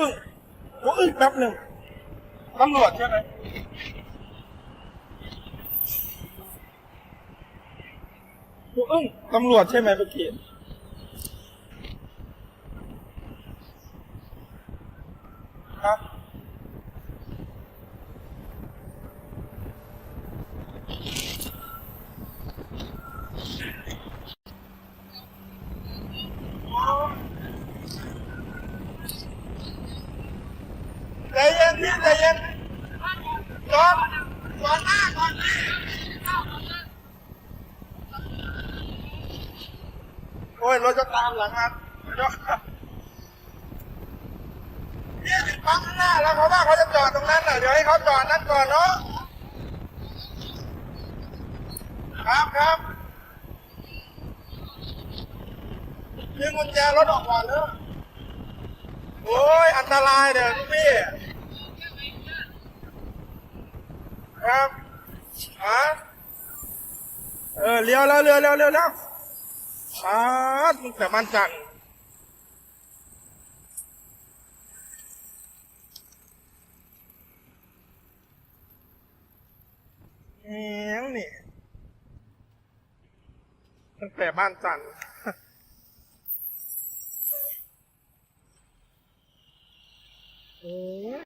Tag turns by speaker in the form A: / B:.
A: อึ้งกูอึ้งแป๊บหนึ่งตำรวจใช่ไหมกูอึ้งตำรวจใช่ไหมเมื่อกี้ครับใจเย็น พี่ใจเย็นจอดจอดหน้าก่อนโอ้ยรถจะตามหลังครับเนี่ยถึงปั๊มข้างหน้าแล้วเขาว่าเขาจะจอดตรงนั้นน่ะเดี๋ยวให้เขาจอดนั่นก่อนเนาะครับครับดึงกุญแจรถออกก่อนเนอะโอ้ยอันตรายเดี๋ยวพี่ ครับฮะเออเลี้ยวแล้วเรือแล้วเลี้แล้วขาตั้งแต่มันจันแงี้นี่ตั้งแต่บ้านจันทร์โอ้